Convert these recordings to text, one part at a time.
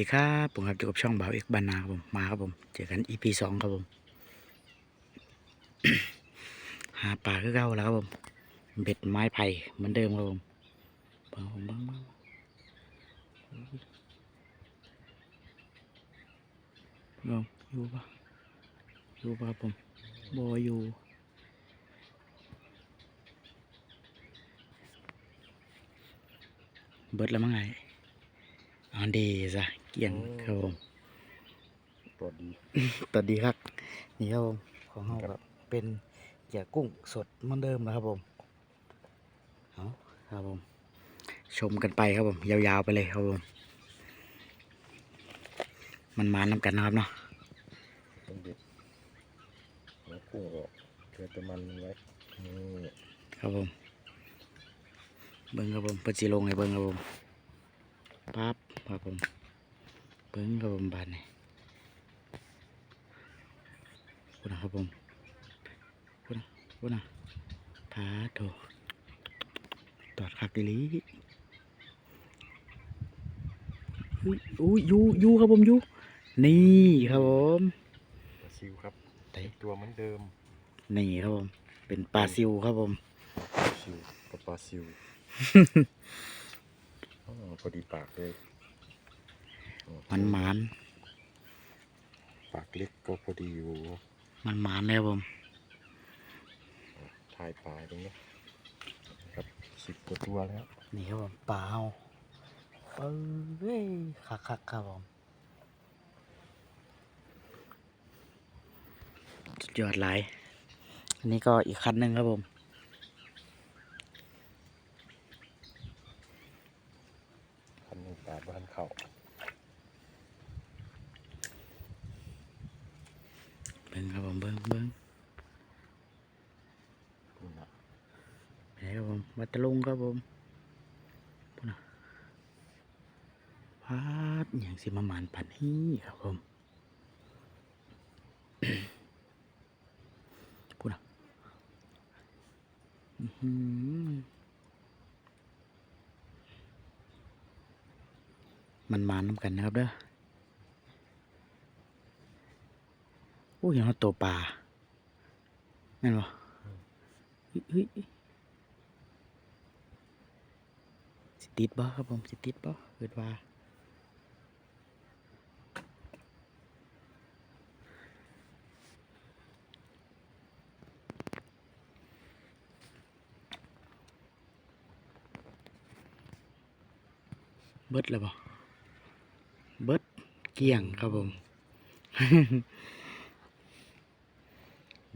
ดีครับผมครับอยู่กับช่องบ่าวเอกบานาครับผมมาครับผมเจอกัน EP สองครับผม หาปลาคือเก่าแล้วครับผมเบ็ดไม้ไผ่เหมือนเดิมครับผมบังบังบังเบังอยู่ปะอยู่ปะครับผมบออยู่เบิดแล้วมั้งไง อันเดซะเกี่ยงครับผมตัวดีตอนดีครับนี่ครับผมของเราครับเป็นเหยื่อกุ้งสดเหมือนเดิมนะครับผมเอาครับผม ชมกันไปครับผม ยาวๆไปเลยครับผม มันมาน้ำกันนะครับเนาะต้องเด็ดหัวกุ้งออกเกลือแต่มันไว้นี่ครับผม เบิ้งครับผมเปิดสีลงให้เบิ้งครับผมปั๊บ ครับผมเบิ้งครับผมบานนี่พูดนะครับผมพูดนะพูดนะพาโถตอดคักอีหลีอุ้ยอุ้ยอยูอยูครับผมอยูนี่ครับผมปลาซิวครับไหนตัวเหมือนเดิมนี่ครับผมเป็นปลาซิวครับผมปลาซิวกับปลาซิวอ๋อพอดีปากเลยโอ้ มันหมานปากเล็กก็พอดีอยู่มันหมานเลยครับผมถ่ายปลาตรงนี้ครับสิบกว่าตัวแล้วนี่ครับผมปลาเอาเอ้ยคักคักๆครับผมสุดยอดหลายอันนี้ก็อีกคันหนึ่งครับผมพันหนึ่งปลาบ้านเข่า เบิ้ง ครับผมเบิ้งเบิ้งคุณนะไหนครับผมวัดตะลุงครับผมพูดนะพาดอย่างสิมาหมานปันนี้ครับผมพูดนะอื้อหือมันมานน้ำกันนะครับเด้อ โอ้ยยังเอาตัวปลาแม่นบ่เฮ้ยสิติดบ่ครับผมสิติดบ่เกิดว่าเบิดแล้วบ่เบิดเกลี้ยงครับผม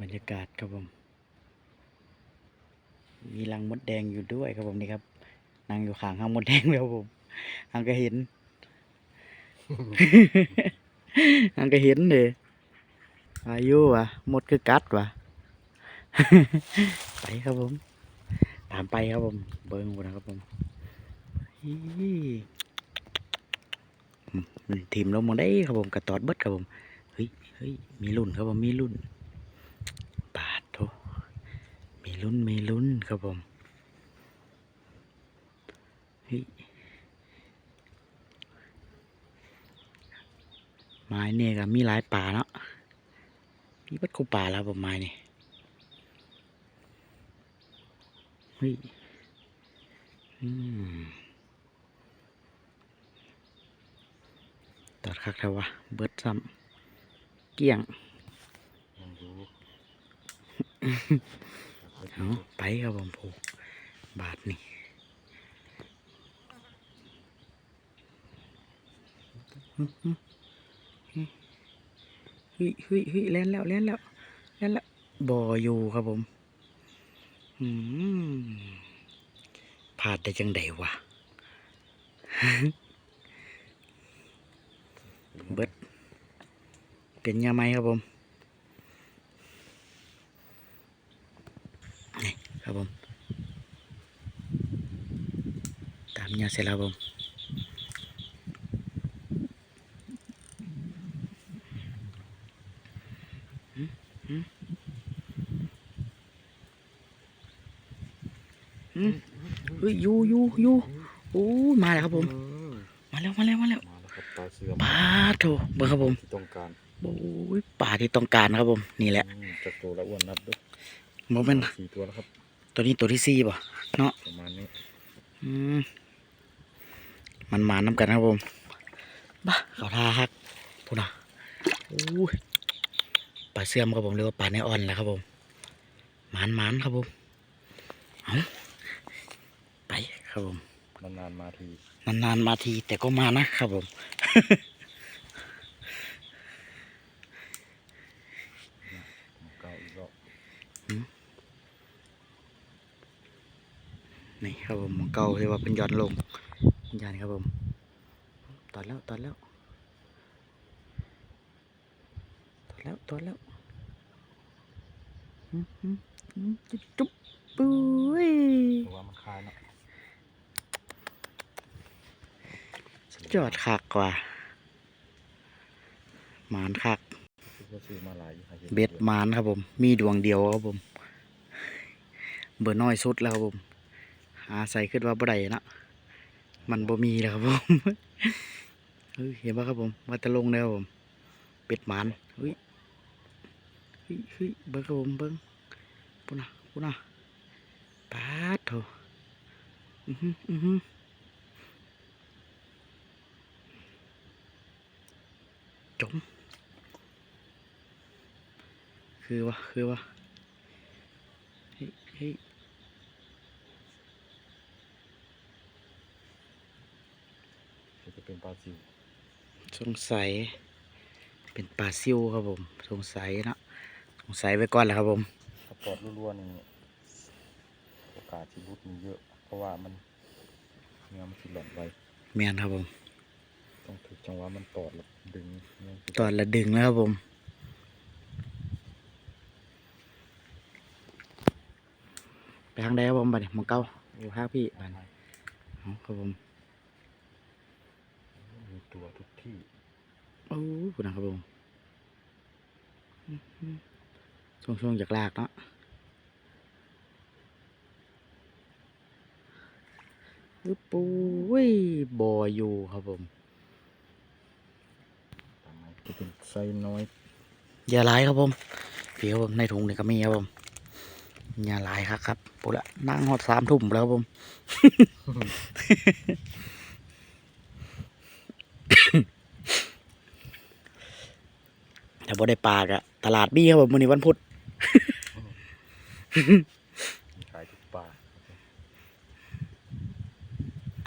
บรรยากาศครับผม มีรังมดแดงอยู่ด้วยครับผมนี่ครับนั่งอยู่ข้างห้างมดแดงแล้วครับผมหางก็เห็นหางก็เห็นเลยอายุวะมดคือกัดวะไปครับผมตามไปครับผมเบิ้งหมดนะครับผมอี๋อืมมันทีมลงมาได้ครับผมกระตอดเบิดครับผมเฮ้ยเฮ้ยมีรุ่นครับผมมีรุ่นปาดโถ มีรุ่นมีรุ่นครับผมเฮ้ยไม้เนี่ยก็มีหลายป่าเนาะมีบัดคูป่าแล้วผมไม้นี่เฮ้ยอืมตัดคักแล้ววะเบิดซ้ำเกลี้ยงยังดู เอาไปครับผมผูกบาทนี่ฮ้ยฮ้ยฮ้ยเล่นแล้วเล่นแล้วเล่นแล้วบ่ออยู่ครับผมอืมพลาดได้จังใดวะเบิดเป็นยังไงครับผม นี่ ครับผม ตามยาเสร็จแล้วครับผมหืมหืมหืมเฮ้ยอยูอยูอยูโอ้ยมาแล้วครับผมเออมาแล้วมาแล้วมาแล้วมาแล้วครับปลาเสื่อมปลาโถเบิ่งครับผมที่ต้องการโอ้ยปลาที่ต้องการครับผม นี่แหละอืมจะโตแล้วอ้วนนับด้วยโมเมนสี่ตัวแล้วครับ ตัวนี้ตัวที่สี่ป่ะเนาะประมาณนี้อืมมันมาน้ำกันครับผมบ้าเขาท่าฮักพูดนะโอ้ยปลาเสื่อมครับผมเรียกว่าปลาในอ่อนแหละครับผมหมานหมานครับผมเอาไปครับผมนานๆมาทีนานๆมาทีแต่ก็มานะครับผม เก่าอีกรอบ นี่ครับผมของเก่าที่ว่าเป็นย้อนลงเป็นยานครับผมตอนแล้วตอนแล้วตอนแล้วตอนแล้วจุ๊บปุ้ยว่ามันคายเนาะจอดคักกว่าหมานคักคือก็ซื้อมาหลายอยู่ครับเบ็ดหมานครับผม มีดวงเดียวครับผม เบอร์น้อยสุดแล้วครับผม หาใส่ขึ้นว่าบ่ได้นะมันบ่มีแล้วครับผมเฮ้ยเห็นป่ะครับผมว่าจะลงแล้วผมเป็ดหมานเฮ้ยเฮ้ยเฮ้ยเบิ้งครับผมเบิ้งปุ่นนะปุ่นนะปาดโถอือหืออือหือจม คือวะคือวะเฮ้ยเฮ้ย ก็จะเป็นปลา ซิวสงสัย เป็นปลาซิวครับผม สงสัยนะสงสัยไว้ก่อนแหละครับผมถ้าปอดรั่วๆนี่โอกาสที่รุดมีเยอะ เพราะว่ามันเนื้อมันสิหล่อนไวเมียนครับผม ต้องถึกจังหวะมันตอดแล้วดึงเนื้อสิตอนละดึงแล้วครับผมไปทางใดครับผมบัดนี้หมองเก้าอยู่ข้างพี่บัดนี้เอาครับผมมี ตัวทุกที่โอ้คุณนะครับผมอื้อหือช่วงช่วงๆจากลากเนาะปึ๊บปุ้ยบออยู่ครับผมตามไหนจะเป็นไซส์น้อยอย่าหลายครับผมพี่ครับผมในถุงนี่ก็มีครับผมอย่าหลายครับครับปุ๊ละนั่งหอดสามทุ่มแล้วครับผม แต่บ่ได้ปลากอะตลาดบี้ครับผมมื้อนี้วันพุธมีขายทุกปลา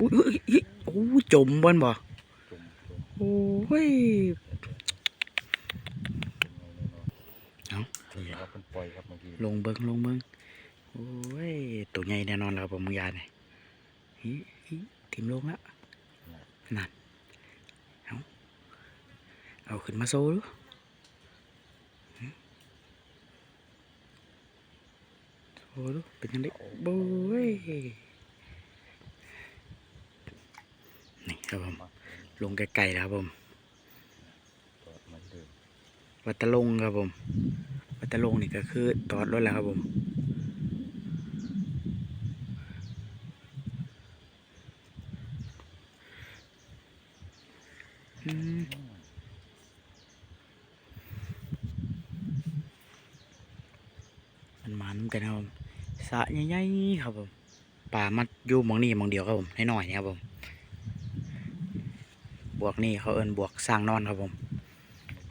อุ้ยอุ้ยอุ้ยโอ้ยจมบ่นบ่จุ่มจุ่มโอ้ยจุ่มแน่นอนเอ้านี่ครับเป็นปล่อยครับเมื่อกี้ลงเบิ้งลงเบิ้งโอ้ยตัวใหญ่แน่นอนแล้วครับผมมึงยาเนี่ยฮิฮิทิมลงแล้วนั่นเอา เอาขึ้นมาโซ่ดูหึโซ่ดูเป็นยังไงโบ้ยนี่ครับผมมาลงไกลๆแล้วครับผมตอดเหมือนเดิมวัดตะลงครับผมวัดตะลงนี่ก็คือตอดรถแล้วครับผม อืมมันมันกันครับผม สระใหญ่ๆครับผมป่ามัดอยู่หมองนี่หมองเดียวครับผมน้อยๆเนี่ยครับผม บวกนี่เขาเอินบวกสร้างนอนครับผม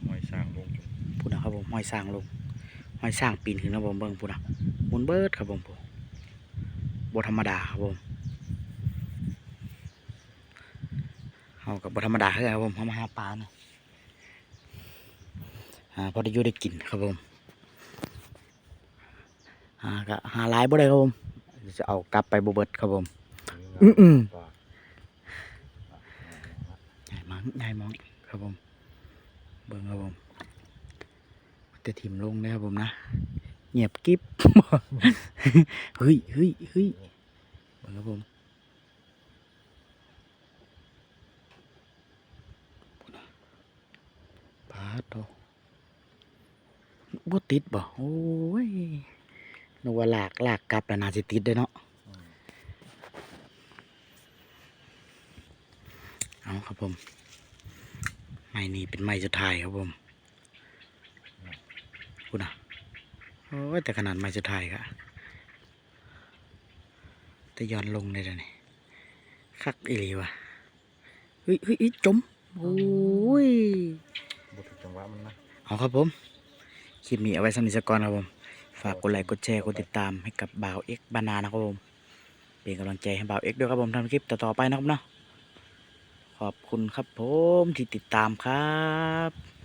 หอยสร้างลงจุ่มพูดนะครับผมห้อยสร้างลงห้อยสร้างปีนขึ้นนะผมเบิ่งพูดนะมุนเบิดครับผมบธรรมดาครับผมเอากับบธรรมดาคือกันครับผมเขามาหาปลาเนาะหาพอได้อยู่ได้กินครับผม หาก็หาหลายบ่ได้ครับผมจะเอากลับไปบ่เบิดครับผมนี่อื้อปลาใหญ่มั้งใหญ่มั้งครับผม เบิ่งครับผมจะถิ่มลงนะครับผมนะเงียบกิ๊บเฮ้ยเฮ้ยเฮ้ยเบิ่งครับผมปาดโตบ่ติดบ่โอ้ย นึกว่าลากลากกลับแล้วน่าสิติดได้เนาะอืมเอาครับผมม้นี้เป็นไม้สุดท้ายครับผมพูดนะโอ้ยแต่ขนาดไม้สุดท้ายครับแต่ย้อนลงได้แล้วนี่คักอีหลีว่ะเฮ้ยเฮ้ยเฮ้ยจมโอ้ยบถึงจังหวะมันนะเอาครับผม คลิปนี้เอาไว้สำหรับนิสกรครับผม ฝากกดไลค์กดแชร์กดติดตามให้กับบ่าวเอ็กบานานะครับผมเป็นกำลังใจให้บ่าวเอ็กด้วยครับผมทำคลิปต่อๆไปนะครับเนาะขอบคุณครับผมที่ติดตามครับ